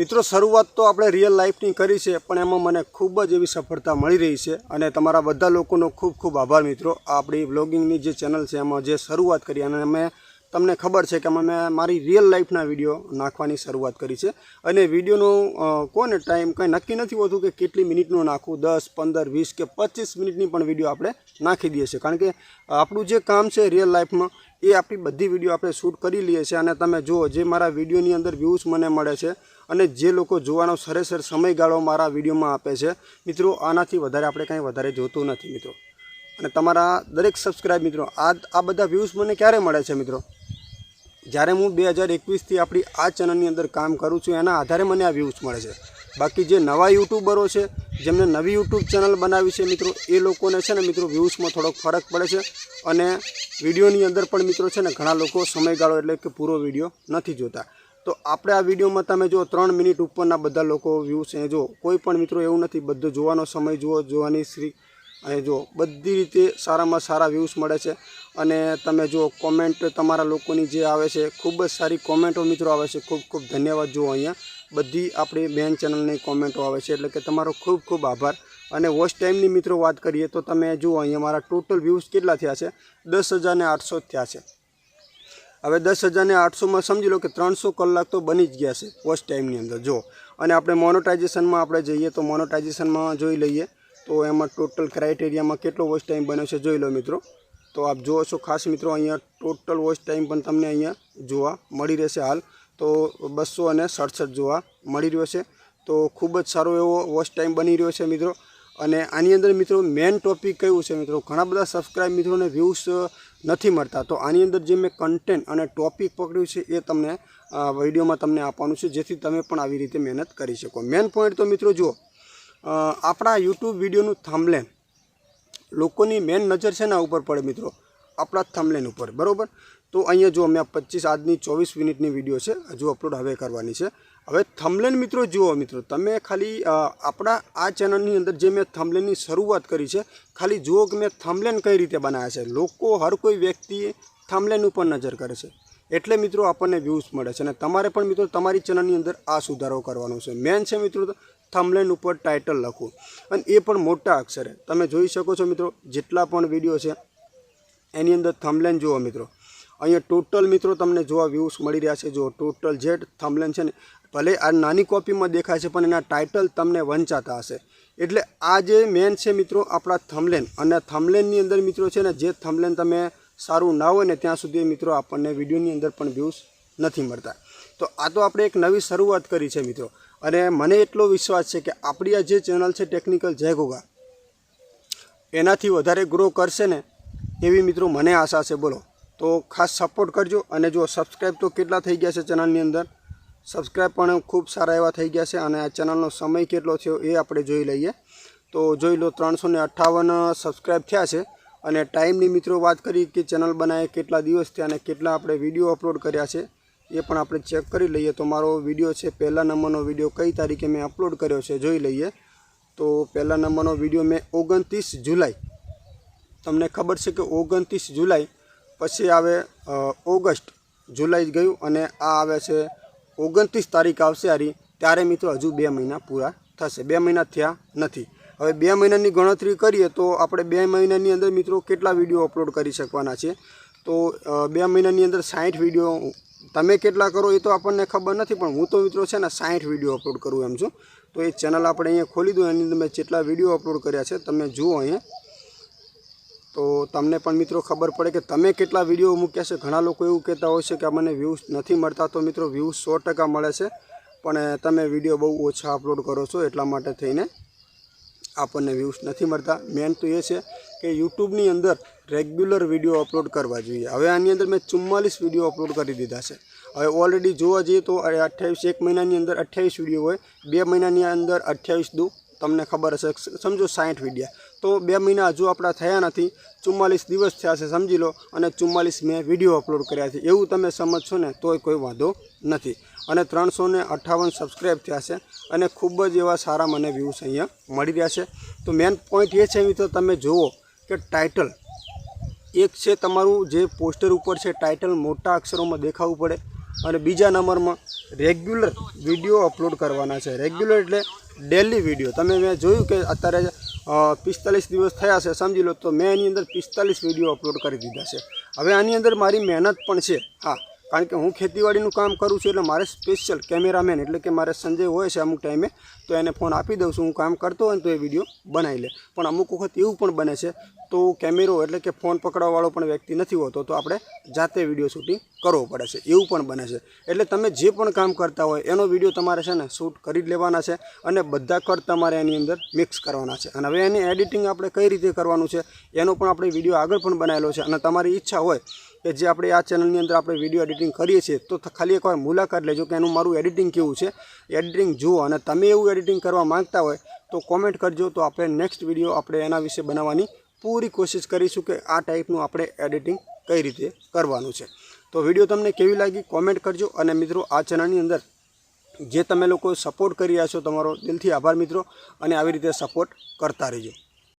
મિત્રો, શરૂઆત તો આપણે રિયલ લાઈફની કરી છે, પણ એમાં મને ખૂબ જ એવી સફળતા મળી રહી છે અને તમારા બધા લોકોનો ખૂબ ખૂબ આભાર મિત્રો. આપણી બ્લોગિંગની જે ચેનલ છે, એમાં જે શરૂઆત કરી અને અમે તમને ખબર છે કે અમે મારી રિયલ લાઈફના વીડિયો નાખવાની શરૂઆત કરી છે. અને વિડીયોનો કોને ટાઈમ કંઈ નક્કી નથી હોતું કે કેટલી મિનિટનો નાખવું દસ, પંદર, વીસ કે પચીસ મિનિટની પણ વીડિયો આપણે નાખી દઈએ છીએ. કારણ કે આપણું જે કામ છે રિયલ લાઈફમાં એ આપણી બધી વીડિયો આપણે શૂટ કરી લઈએ છીએ. અને તમે જુઓ, જે મારા વિડીયોની અંદર વ્યૂઝ મને મળે છે અને જે લોકો જોવાનો સરેસર સમયગાળો મારા વિડીયોમાં આપે છે, મિત્રો, આનાથી વધારે આપણે કંઈ વધારે જોતું નથી, મિત્રો. અને તમારા દરેક સબસ્ક્રાઈબ મિત્રો, આ આ બધા વ્યૂઝ મને ક્યારે મળે છે, મિત્રો? જ્યારે હું બે હજાર એકવીસથી આપણી આ ચેનલની અંદર કામ કરું છું, એના આધારે મને આ વ્યૂઝ મળે છે. બાકી જે નવા યુટ્યુબરો છે, જેમને નવી યુટ્યુબ ચેનલ બનાવી છે મિત્રો, એ લોકોને છે ને મિત્રો વ્યૂઝમાં થોડોક ફરક પડે છે અને વિડીયોની અંદર પણ મિત્રો છે ને ઘણા લોકો સમયગાળો એટલે કે પૂરો વીડિયો નથી જોતા. તો આપણે આ વિડીયોમાં તમે જો ત્રણ મિનિટ ઉપરના બધા લોકો વ્યૂઝ જો કોઈ પણ મિત્રો એવું નથી, બધો જોવાનો સમય જુઓ, જોવાની શ્રી અને જો બધી રીતે સારામાં સારા વ્યૂઝ મળે છે. અને તમે જો કોમેન્ટ તમારા લોકોની જે આવે છે, ખૂબ જ સારી કોમેન્ટો મિત્રો આવે છે. ખૂબ ખૂબ ધન્યવાદ જુઓ અહીંયા. બધી આપણી બેન ચેનલની કોમેન્ટો આવે છે. એટલે કે તમારો ખૂબ ખૂબ આભાર. અને વોચ ટાઈમની મિત્રો વાત કરીએ તો તમે જુઓ અહીંયા મારા ટોટલ વ્યૂઝ કેટલા થયા છે? દસ હજારને આઠસો થયા છે. હવે દસ હજારને આઠસોમાં સમજી લો કે ત્રણસો કલાક તો બની જ ગયા છે વોચ ટાઈમની અંદર. જો અને આપણે મોનોટાઇઝેશનમાં આપણે જઈએ તો મોનોટાઇઝેશનમાં જોઈ લઈએ. તો એમાં ટોટલ ક્રાઇટેરિયામાં કેટલો વોચ ટાઈમ બન્યો છે જોઈ લો મિત્રો. તો આપ જુઓ છો ખાસ મિત્રો, અહીંયા ટોટલ વોચ ટાઈમ પણ તમને અહીંયા જોવા મળી રહેશે હાલ. તો બસો અને સડસઠ જોવા મળી રહ્યો છે. તો ખૂબ જ સારો એવો વોચ ટાઈમ બની રહ્યો છે મિત્રો. અને આની અંદર મિત્રો મેન ટોપિક કયું છે મિત્રો? ઘણા બધા સબસ્ક્રાઈબ મિત્રોને વ્યૂઝ નથી મળતા. તો આની અંદર જે મેં કન્ટેન્ટ અને ટોપિક પકડ્યું છે એ તમને વિડીયોમાં તમને આપવાનું છે, જેથી તમે પણ આવી રીતે મહેનત કરી શકો. મેન પોઈન્ટ તો મિત્રો જુઓ આપણા યુટ્યુબ વિડીયોનું થાંભલેન લોકોની મેન નજર છે ના ઉપર પડે મિત્રો. આપણા થમલેન ઉપર, બરાબર? તો અહીંયા જો મેં પચીસ આજની ચોવીસ મિનિટની વીડિયો છે, હજુ અપલોડ હવે કરવાની છે. હવે થમલેન મિત્રો જુઓ મિત્રો, તમે ખાલી આપણા આ ચેનલની અંદર જે મેં થમલેનની શરૂઆત કરી છે, ખાલી જુઓ કે મેં થમલેન કઈ રીતે બનાવ્યા છે. લોકો હર કોઈ વ્યક્તિ થમલેન ઉપર નજર કરે છે. એટલે મિત્રો આપણને વ્યૂઝ મળે છે અને તમારે પણ મિત્રો તમારી ચેનલની અંદર આ સુધારો કરવાનો છે. મેન છે મિત્રો થમલેન ઉપર ટાઇટલ લખો. અને એ પણ મોટા અક્ષરે. તમે જોઈ શકો છો મિત્રો, જેટલા પણ વીડિયો છે, એની અંદર થમલેન જુઓ મિત્રો. અહીંયા ટોટલ મિત્રો તમને જોવા વ્યૂઝ મળી રહ્યા છે જો ટોટલ જે થમલેન છે ને, ભલે આ નાની કોપીમાં દેખાય છે, પણ એના ટાઇટલ તમને વંચાતા હશે. એટલે આ જે મેન છે મિત્રો, આપણા થમલેન અને થમલેનની અંદર મિત્રો છે ને, જે થમલેન તમે સારું ના હોય ને, ત્યાં સુધી મિત્રો આપણને વિડીયોની અંદર પણ વ્યૂઝ નથી મળતા. તો આ તો આપણે એક નવી શરૂઆત કરી છે મિત્રો. અને મને એટલો વિશ્વાસ છે કે આપણી આ જે ચેનલ છે ટેકનિકલ જય એનાથી વધારે ગ્રો કરશે ને એવી મિત્રો મને આશા છે, બોલો. તો ખાસ સપોર્ટ કરજો અને જો સબસ્ક્રાઈબ તો કેટલા થઈ ગયા છે ચેનલની અંદર? સબસ્ક્રાઈબ પણ ખૂબ સારા એવા થઈ ગયા છે અને આ ચેનલનો સમય કેટલો થયો એ આપણે જોઈ લઈએ. તો જોઈ લો ત્રણસો ને અઠ્ઠાવન સબસ્ક્રાઈબ થયા છે અને ટાઈમની મિત્રો વાત કરી કે ચેનલ બનાવે કેટલા દિવસ થયા અને કેટલા આપણે વીડિયો અપલોડ કર્યા છે. એ પણ આપણે ચેક કરી લઈએ. તો મારો વીડિયો છે, પહેલા નંબરનો વીડિયો કઈ તારીખે મેં અપલોડ કર્યો છે જોઈ લઈએ. તો પહેલા નંબરનો વીડિયો મેં ઓગણત્રીસ જુલાઈ. તમને ખબર છે કે ઓગણત્રીસ જુલાઈ પછી આવે ઓગસ્ટ જુલાઈ ગયું અને આ આવે છે ઓગણત્રીસ તારીખ આવશે હારી. ત્યારે મિત્રો હજુ બે મહિના પૂરા થશે. બે મહિના થયા નથી. હવે બે મહિનાની ગણતરી કરીએ તો આપણે બે મહિનાની અંદર મિત્રો કેટલા વીડિયો અપલોડ કરી શકવાના છે? તો બે મહિનાની અંદર સાઠ વીડિયો તમે કેટલા કરો એ તો આપણને ખબર નથી, પણ હું તો મિત્રો છે ને સાઠ વીડિયો અપલોડ કરું એમ છું. તો એ ચેનલ આપણે અહીંયા ખોલી દઉં, એની અંદર મેં જેટલા વીડિયો અપલોડ કર્યા છે, તમે જુઓ અહીંયા. તો તમને પણ મિત્રો ખબર પડે કે તમે કેટલા વીડિયો મૂક્યા છે. ઘણા લોકો એવું કહેતા હોય છે કે મને વ્યૂઝ નથી મળતા, તો મિત્રો વ્યૂઝ સો મળે છે. પણ તમે વીડિયો બહુ ઓછા અપલોડ કરો છો, એટલા માટે થઈને આપણને વ્યૂઝ નથી મળતા. મેન તો એ છે કે યુટ્યુબની અંદર રેગ્યુલર વીડિયો અપલોડ કરવા જોઈએ. હવે આની અંદર મેં ચુમ્માલીસ વીડિયો અપલોડ કરી દીધા છે. હવે ઓલરેડી જોવા જઈએ તો અઠ્યાવીસ, એક મહિનાની અંદર અઠ્યાવીસ વીડિયો હોય, બે મહિનાની અંદર અઠ્યાવીસ દુ, તમને ખબર હશે. સમજો સાઠ વિડીયા. તો બે મહિના હજુ આપણા થયા નથી. ચુમ્માલીસ દિવસ થયા છે, સમજી લો, અને ચુમ્માલીસ મેં વીડિયો અપલોડ કર્યા છે. એવું તમે સમજશો ને, તોય કોઈ વાંધો નથી. અને ત્રણસો ને અઠ્ઠાવન સબસ્ક્રાઈબ થયા છે અને ખૂબ જ એવા સારા મને વ્યૂઝ અહીંયા મળી રહ્યા છે. તો મેન પોઈન્ટ એ છે મિત્રો, તમે જુઓ કે ટાઇટલ એક છે તમારું જે પોસ્ટર ઉપર છે ટાઇટલ મોટા અક્ષરોમાં દેખાવું પડે અને બીજા નંબરમાં રેગ્યુલર વીડિયો અપલોડ કરવાના છે. રેગ્યુલર એટલે ડેલી વીડિયો. તમે મેં જોયું કે અત્યારે પિસ્તાલીસ દિવસ થયા છે, સમજી લો, તો મેં એની અંદર પિસ્તાલીસ વીડિયો અપલોડ કરી દીધા છે. હવે આની અંદર મારી મહેનત પણ છે. હા. કારણ કે હું ખેતીવાડીનું કામ કરું છું એટલે મારે સ્પેશિયલ કેમેરામેન એટલે કે મારે સંજય હોય છે અમુક ટાઈમે તો એને ફોન આપી દઉં છું. હું કામ કરતો હોય તો એ વીડિયો બનાવી લે. પણ અમુક વખત એવું પણ બને છે, તો કેમેરો એટલે કે ફોન પકડવાવાળો પણ વ્યક્તિ નથી હોતો, તો આપણે જાતે વીડિયો શૂટિંગ કરવો પડે છે. એવું પણ બને છે. એટલે તમે જે પણ કામ કરતા હોય, એનો વીડિયો તમારે છે ને શૂટ કરી લેવાના છે અને બધા કટ તમારે એની અંદર મિક્સ કરવાના છે. અને હવે એની એડિટિંગ આપણે કઈ રીતે કરવાનું છે, એનો પણ આપણે વીડિયો આગળ પણ બનાવેલો છે. અને તમારી ઈચ્છા હોય કે જે આપણે આ ચેનલની અંદર આપણે વીડિયો એડિટિંગ કરીએ છીએ, તો ખાલી એકવાર મુલાકાત લેજો કે એનું મારું એડિટિંગ કેવું છે. એડિટિંગ જુઓ અને તમે એવું એડિટિંગ કરવા માંગતા હોય, તો કોમેન્ટ કરજો, તો આપણે નેક્સ્ટ વીડિયો આપણે એના વિશે બનાવવાની પૂરી કોશિશ કરીશું કે આ ટાઈપનું આપણે એડિટિંગ કઈ રીતે કરવાનું છે. તો વીડિયો તમને કેવી લાગી કોમેન્ટ કરજો અને મિત્રો, આ ચેનલની અંદર જે તમે લોકો સપોર્ટ કરી રહ્યા છો, તમારો દિલથી આભાર મિત્રો, અને આવી રીતે સપોર્ટ કરતા રહેજો.